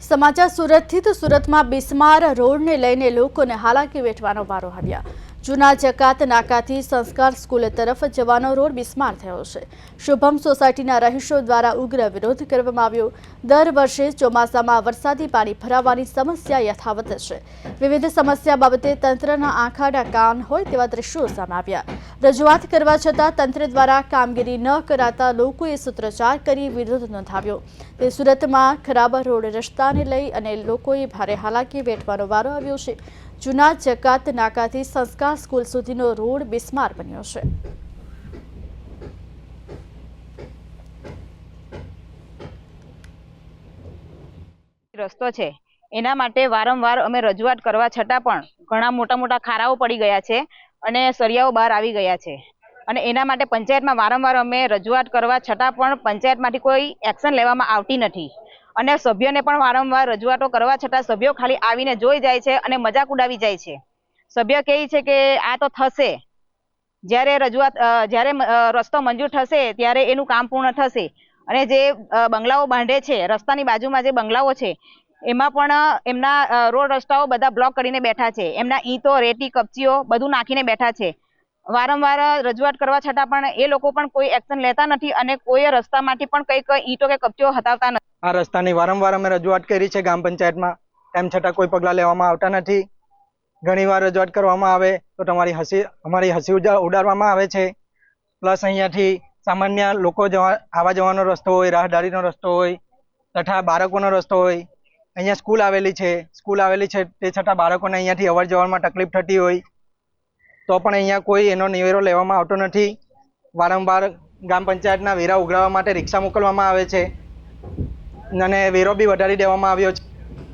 સમાચાર સુરતથી તો સુરતમાં બિસ્માર રોડને લઈને લોકોને હાલાકી વેઠવાનો વારો આવ્યા. જૂના જકાત નાકાથી સંસ્કાર સ્કૂલ તરફ જવાનો રોડ બિસ્માર થયો છે. શુભમ સોસાયટીના રહીશો દ્વારા ઉગ્ર વિરોધ કરવામાં આવ્યો. દર વર્ષે ચોમાસામાં વરસાદી પાણી ભરાવાની સમસ્યા યથાવત છે. વિવિધ સમસ્યા બાબતે તંત્રના આંખાડા કાન હોય તેવા દ્રશ્યો સામે આવ્યા. રજૂઆત કરવા છતાં તંત્ર દ્વારા કામગીરી ન કરાતા લોકોએ સૂત્રોચ્ચાર કરી વિરોધ નોંધાવ્યો. તે સુરતમાં ખરાબ રોડ રસ્તાને લઈ અને લોકોએ ભારે હાલાકી વેઠવાનો વારો આવ્યો છે. જૂના જકાત નાકાથી સંસ્કાર સ્કૂલ સુધીનો રોડ બિસ્માર બન્યો છે. રસ્તો છે. એના માટે વારંવાર અમે રજૂઆત કરવા છતાં પણ ઘણા મોટા મોટા ખારાઓ પડી ગયા છે. અને સરિયાઓ બહાર આવી ગયા છે. અને એના માટે પંચાયતમાં વારંવાર અમે રજૂઆત કરવા છતાં પણ પંચાયતમાંથી કોઈ એક્શન લેવામાં આવતી નથી. અને સભ્યોને પણ વારંવાર રજૂઆતો કરવા છતાં સભ્યો ખાલી આવીને જોઈ જાય છે અને મજાક ઉડાવી જાય છે. સભ્ય કહે છે કે આ તો થશે. જ્યારે રજૂઆત જ્યારે રસ્તો મંજૂર થશે ત્યારે એનું કામ પૂર્ણ થશે. અને જે બંગલાઓ બાંધે છે, રસ્તાની બાજુમાં જે બંગલાઓ છે એમાં પણ એમના રોડ રસ્તાઓ બધા બ્લોક કરીને બેઠા છે. એમના ઈંટો, રેતી, કપચીઓ બધું નાખીને બેઠા છે. વારંવાર રજૂઆત કરવા છતાં પણ એ લોકો પણ કોઈ એક્શન લેતા નથી અને કોઈ રસ્તામાંથી પણ કંઈક ઈંટો કે કપચીઓ હટાવતા નથી. આ રસ્તાની વારંવાર અમે રજૂઆત કરી છે ગ્રામ પંચાયતમાં. તેમ છતાં કોઈ પગલાં લેવામાં આવતા નથી. ઘણીવાર રજૂઆત કરવામાં આવે તો તમારી હસી, અમારી હસી ઉડાડવામાં આવે છે. પ્લસ અહીંયાથી સામાન્ય લોકો જવા, આવવા જવાનો રસ્તો હોય, રાહદારીનો રસ્તો હોય, તથા બાળકોનો રસ્તો હોય અહીંયા સ્કૂલ આવેલી છે. સ્કૂલ આવેલી છે તે છતાં બાળકોને અહીંયાથી અવર જવરમાં તકલીફ થતી હોય. તો પણ અહીંયા કોઈ એનો નિવેરો લેવામાં આવતો નથી. વારંવાર ગ્રામ પંચાયતના વેરા ઉઘરાવવા માટે રિક્ષા મોકલવામાં આવે છે. અને વેરો બી વધારી દેવામાં આવ્યો છે.